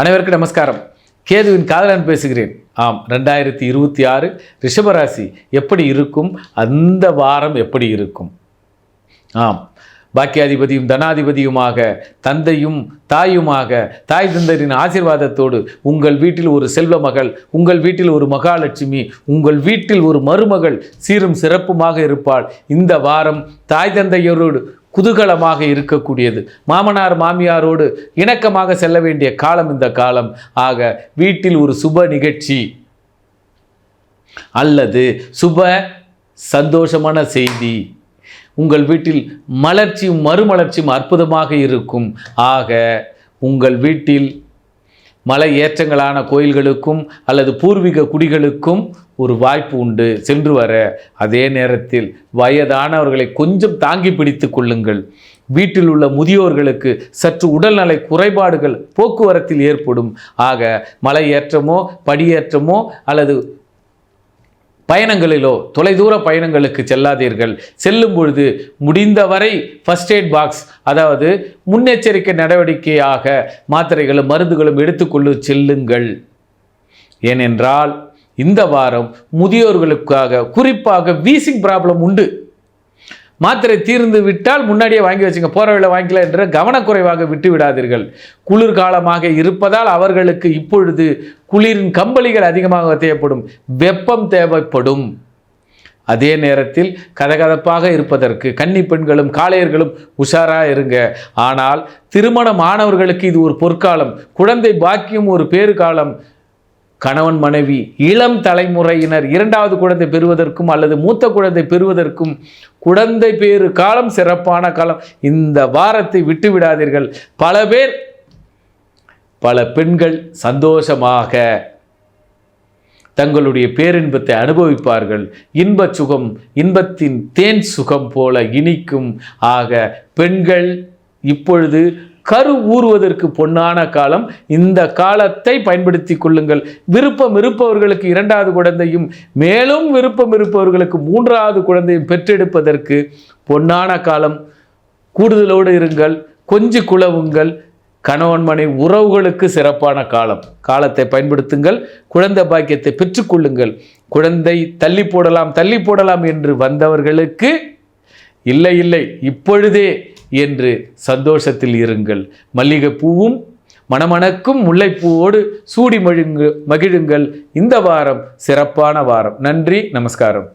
அனைவருக்கும் நமஸ்காரம். கேதுவின் காதலன் பேசுகிறேன். ஆம் ரெண்டாயிரத்தி இருபத்தி ஆறு ரிஷபராசி எப்படி இருக்கும்? அந்த வாரம் எப்படி இருக்கும்? ஆம் பாக்கியாதிபதியும் தனாதிபதியுமாக தந்தையும் தாயுமாக தாய் தந்தரின் ஆசீர்வாதத்தோடு உங்கள் வீட்டில் ஒரு செல்வ மகள் உங்கள் வீட்டில் ஒரு மகாலட்சுமி உங்கள் வீட்டில் ஒரு மருமகள் சீரும் சிறப்புமாக இருப்பாள். இந்த வாரம் தாய் தந்தையரோடு குதூகலமாக இருக்கக்கூடியது. மாமனார் மாமியாரோடு இணக்கமாக செல்ல வேண்டிய காலம் இந்த காலம். ஆக வீட்டில் ஒரு சுப நிகழ்ச்சி அல்லது சுப சந்தோஷமான செய்தி. உங்கள் வீட்டில் மலர்ச்சியும் மறுமலர்ச்சியும் அற்புதமாக இருக்கும். ஆக உங்கள் வீட்டில் மலை ஏற்றங்களான கோயில்களுக்கும் அல்லது பூர்வீக குடிகளுக்கும் ஒரு வாய்ப்பு உண்டு. சென்று வர. அதே நேரத்தில் வயதானவர்களை கொஞ்சம் தாங்கி பிடித்து கொள்ளுங்கள். வீட்டில் உள்ள முதியோர்களுக்கு சற்று உடல்நலை குறைபாடுகள் போக்குவரத்தில் ஏற்படும். ஆக மலை ஏற்றமோ படியேற்றமோ அல்லது பயணங்களிலோ தொலைதூர பயணங்களுக்கு செல்லாதீர்கள். செல்லும் பொழுது முடிந்தவரை ஃபர்ஸ்ட் எய்ட் பாக்ஸ் அதாவது முன்னெச்சரிக்கை நடவடிக்கையாக மாத்திரைகளும் மருந்துகளும் எடுத்துக்கொள்ள செல்லுங்கள். ஏனென்றால் இந்த வாரம் முதியோர்களுக்காக குறிப்பாக வீசிங் ப்ராப்ளம் உண்டு. மாத்திரை தீர்ந்து விட்டால் முன்னாடியே வாங்கி வச்சுங்க. போகிற வழியில் வாங்கிக்கலாம் என்ற கவனக்குறைவாக விட்டு விடாதீர்கள். குளிர்காலமாக இருப்பதால் அவர்களுக்கு இப்பொழுது குளிரின் கம்பளிகள் அதிகமாக தேவைப்படும். வெப்பம் தேவைப்படும். அதே நேரத்தில் கதகதப்பாக இருப்பதற்கு கன்னி பெண்களும் காளையர்களும் உஷாராக இருங்க. ஆனால் திருமணம் ஆனவர்களுக்கு இது ஒரு பொற்காலம். குழந்தை பாக்கியம் ஒரு பேறுகாலம். கணவன் மனைவி இளம் தலைமுறையினர் இரண்டாவது குழந்தை பெறுவதற்கும் அல்லது மூத்த குழந்தை பெறுவதற்கும் குழந்தை பேறு காலம் சிறப்பான காலம். இந்த வாரத்தை விட்டு விடாதீர்கள். பல பேர் பல பெண்கள் சந்தோஷமாக தங்களுடைய பேரின்பத்தை அனுபவிப்பார்கள். இன்பச் சுகம் இன்பத்தின் தேன் சுகம் போல இனிக்கும். ஆக பெண்கள் இப்பொழுது கரு ஊறுவதற்கு பொன்னான காலம். இந்த காலத்தை பயன்படுத்தி கொள்ளுங்கள். விருப்பம் இருப்பவர்களுக்கு இரண்டாவது குழந்தையும் மேலும் விருப்பம் இருப்பவர்களுக்கு மூன்றாவது குழந்தையும் பெற்றெடுப்பதற்கு பொன்னான காலம். கூடுதலோடு இருங்கள் கொஞ்சி குழவுங்கள். கணவன் மனை உறவுகளுக்கு சிறப்பான காலம். காலத்தை பயன்படுத்துங்கள் குழந்தை பாக்கியத்தை பெற்றுக்கொள்ளுங்கள் குழந்தை தள்ளி போடலாம் தள்ளி போடலாம் என்று வந்தவர்களுக்கு இல்லை இல்லை இப்பொழுதே என்று சந்தோஷத்தில் இருங்கள். மல்லிகைப்பூவும் மணமணக்கும் முல்லைப்பூவோடு சூடி மழுங்கு மகிழுங்கள். இந்த வாரம் சிறப்பான வாரம். நன்றி நமஸ்காரம்.